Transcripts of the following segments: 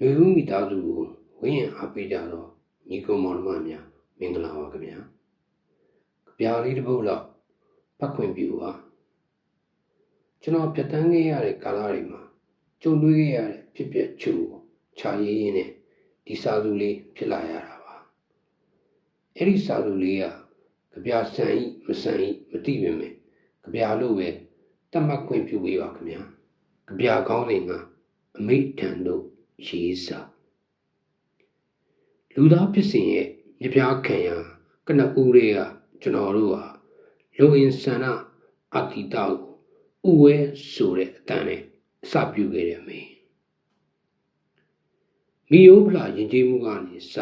လူဦးမိသားစုကိုဝင်းရင်အားပေးကြတော့ညီကောင်မောင်နှမများမင်္ဂလာပါခင်ဗျာကြပြားလေးတစ်ပုဒ်လောက်ဖတ်ခွင့်ပြုပါကျွန်တော်ပြတ်တန်းခဲ့ရတဲ့ကာလတွေမှာကြုံတွေ့ခဲ့ရတဲ့ဖြစ်ပျက်ချို့ကိုခြာရင်းရင်းနဲ့ဒီစာစုလေးဖြစ်လာရတာပါအဲ့ဒီစာစုလေးကကြပြားဆန်ဤမဆန်ဤမသိပေမဲ့ကြပြားလို့ပဲတတ်မှတ်ခွင့်ပြုပေးပါခင်ဗျာကြပြားကောင်းစဉ်ကအမိတ်ထံတို့ ရေးစာလူသားဖြစ်စဉ်ရဲ့မြပြားခံရကနဦးတွေကကျွန်တော်တို့ဟာလူအင်ဆန္ဒအကိတကိုဥဝဲဆိုတဲ့အတန်နဲ့အစပြုခဲ့တယ်မေမီယိုဖလာယဉ်ကျေးမှုကနေစ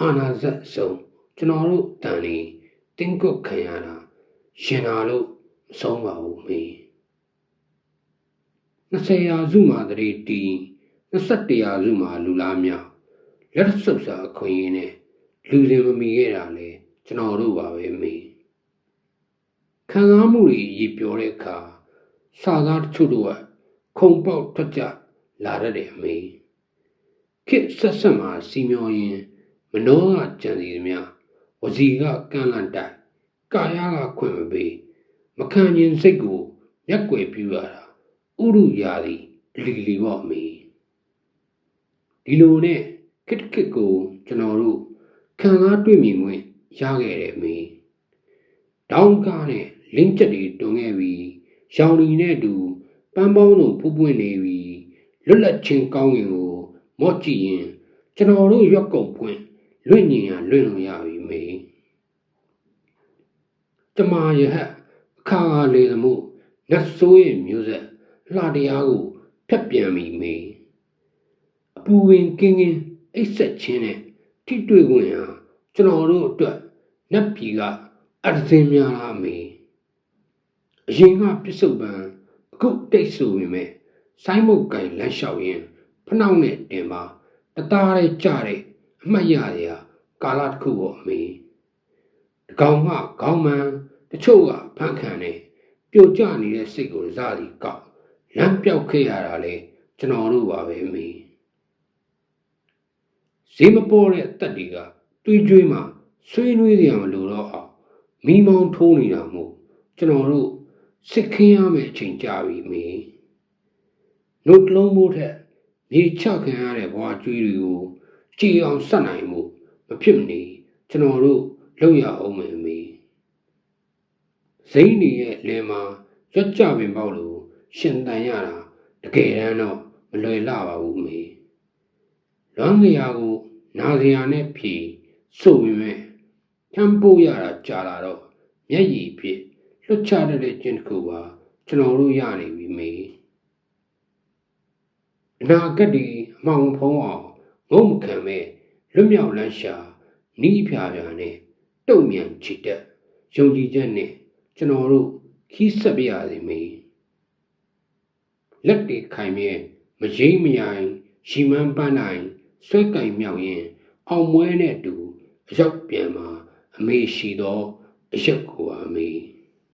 အာနာဇက်အဆုံးကျွန်တော်တို့တန်နေတင်းကုတ်ခံရတာရှင်နာလို့မဆုံးပါဘူးမေ20ရာစုမှာတည်းတီး 21ရာစုမှာလူလားမြောက်လက်ဆုပ်စာအခွင့်အရေးနဲ့လူစင်မမီခဲ့တာလေကျွန်တော်တို့ပါပဲမေခံစားမှုတွေရည်ပြောတဲ့အခါစာသားတချို့တို့ကခုံပေါက်ထွက်ကြလာတတ်တယ်အမေခစ်ဆက်ဆက်မှာစီမျောရင်မနှောကကြံစီသမျှဝစီကကန့်လန့်တိုက်ကာယကခွင့်မပေးမခံရင်စိတ်ကိုမျက်ွယ်ပြူရတာဥရုရာသည်လီလီပေါ့အမေ ဒီလိုနဲ့ခစ်ခစ်ကိုကျွန်တော်တို့ခံစားတွေ့မြင်ခွင့်ရခဲ့တယ်မေတောင်းကားနဲ့လင်းချက်တွေတွန်ခဲ့ပြီးရောင်ရီနဲ့တူပန်းပေါင်းတို့ဖူးပွင့်နေပြီးလွတ်လပ်ချင်းကောင်းကင်ကိုမော့ကြည့်ရင်ကျွန်တော်တို့ရွက်ကုန်ဖွင့်လွင့်ညင်ရလွင့်လို့ရပြီမေကျမရဟက်အခါခါလေသမှုနတ်ဆိုးရဲ့မျိုးဆက်လှတရားကိုဖြတ်ပြန်ပြီမေအ ပူဝင်ကင်းကင်းအိတ်ဆက်ချင်းနဲ့ထိတွေ့ခွင့်ဟာကျွန်တော်တို့အတွက်နတ်ပြည်ကအတစင်းများလားမေအရင်ကပြစ္ဆုတ်ပံအခုတိတ်ဆိုပေမဲ့ဆိုင်းမုတ်ကင်လမ်းလျှောက်ရင်ဖနှောက်နဲ့တင်ပါတသားရဲကြတဲ့အမှတ်ရရကာလတစ်ခုပေါ့အမေတကောင်ကခေါင်းမှန်တချို့ကဖန်ခံနေပြိုကျနေတဲ့စိတ်ကိုစားစီကောက်လမ်းပြောက်ခဲ့ရတာလေကျွန်တော်တို့ပါပဲအမေ ဈေးမပေါ်တဲ့တက်တွေကတွေးကြွေးမှဆွေးနွေးကြရမလို့တော့အောင်မိမောင်းထိုးနေတာမို့ကျွန်တော်တို့စစ်ခင်းရမယ့်အချိန်ကြာပြီမေနှုတ်လုံးမိုးထက်မြေချခံရတဲ့ဘဝကျွေးတွေကိုကြည်အောင်ဆက်နိုင်မှုမဖြစ်မနေကျွန်တော်တို့လုပ်ရအောင်မယ်မေဇိန်းနေရဲ့လင်မှာရွက်ကြပင်ပေါက်လို့ရှင်တန်ရတာတကယ်တမ်းတော့မလွယ်လှပါဘူးမေ လွမ်းငရာကိုနာစရာနဲ့ဖြီဆိုပေမဲ့ချမ်းပို့ရတာကြာလာတော့မျက်ရည်ဖြစ်လွတ်ချတတ်တဲ့ကျင့်တစ်ခုပါကျွန်တော်တို့ရနေပြီမေအနာဂတ်ဒီအမောင်ဖုံးအောင်ငုံမခံမဲ့လွတ်မြောက်လန်းရှာနီးဖြာဖြာနဲ့တုံမြန်ချစ်တဲ့ယုံကြည်ချက်နဲ့ကျွန်တော်တို့ခီးဆက်ပြရစီမေလက်တွေခိုင်မြဲမရိမ့်မရိုင်ရှီမန်းပန်းနိုင် ဆွဲကင်မြောက်ရင်အောင်မွဲနဲ့တူအရောက်ပြန်မှာအမေရှိသောအရက်ကိုအမေ